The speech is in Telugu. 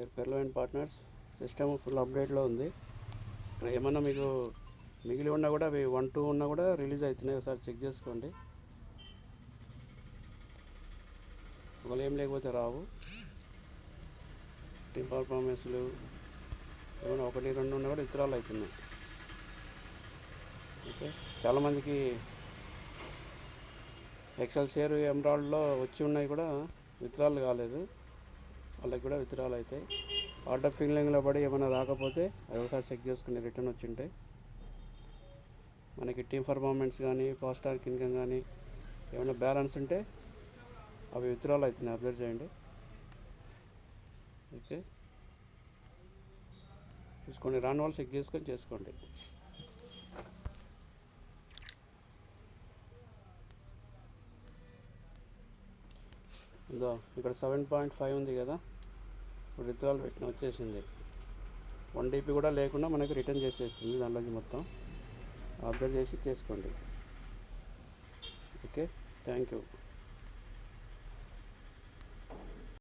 డియర్ పెర్లో అండ్ పార్ట్నర్స్. సిస్టమ్ ఫుల్ అప్డేట్లో ఉంది. ఇక్కడ ఏమన్నా మీకు మిగిలి ఉన్నా కూడా అవి వన్ టూ ఉన్నా కూడా రిలీజ్ అవుతున్నాయి ఒకసారి చెక్ చేసుకోండి. ఒకవేళ ఏం లేకపోతే రావు. టీమ్ పర్ఫార్మెన్స్లు ఏమైనా ఒకటి రెండు ఉన్నా కూడా ఇతరాలు అవుతున్నాయి ఓకే. చాలామందికి ఎక్సెల్ షేర్ ఎమరాల్డ్లో వచ్చి ఉన్నాయి కూడా విత్రాలు కాలేదు. వాళ్ళకి కూడా విత్డ్రాల్ అవుతాయి. ఆర్డర్ ఫీలింగ్లో పడి ఏమైనా రాకపోతే అది ఒకసారి చెక్ చేసుకుని రిటర్న్ వచ్చి ఉంటాయి మనకి టీమ్ పర్ఫార్మెన్స్ కానీ ఫాస్ట్ స్టార్ ఇన్కమ్ కానీ ఏమైనా బ్యాలెన్స్ ఉంటే అవి విత్డ్రాల్ అవుతున్నాయి. అబ్జర్వ్ చేయండి. ఓకే చూసుకోండి. రాని వాళ్ళు చెక్ చేసుకొని చేసుకోండి. ఇదో ఇక్కడ సెవెన్ పాయింట్ ఫైవ్ ఉంది కదా. ఇప్పుడు విత్డ్రాల్ పెట్టిన వచ్చేసింది. వన్ డీపీ కూడా లేకుండా మనకి రిటర్న్ చేసేసింది దాంట్లోకి మొత్తం. అబ్జర్వ్ చేసి చేసుకోండి. Okay thank you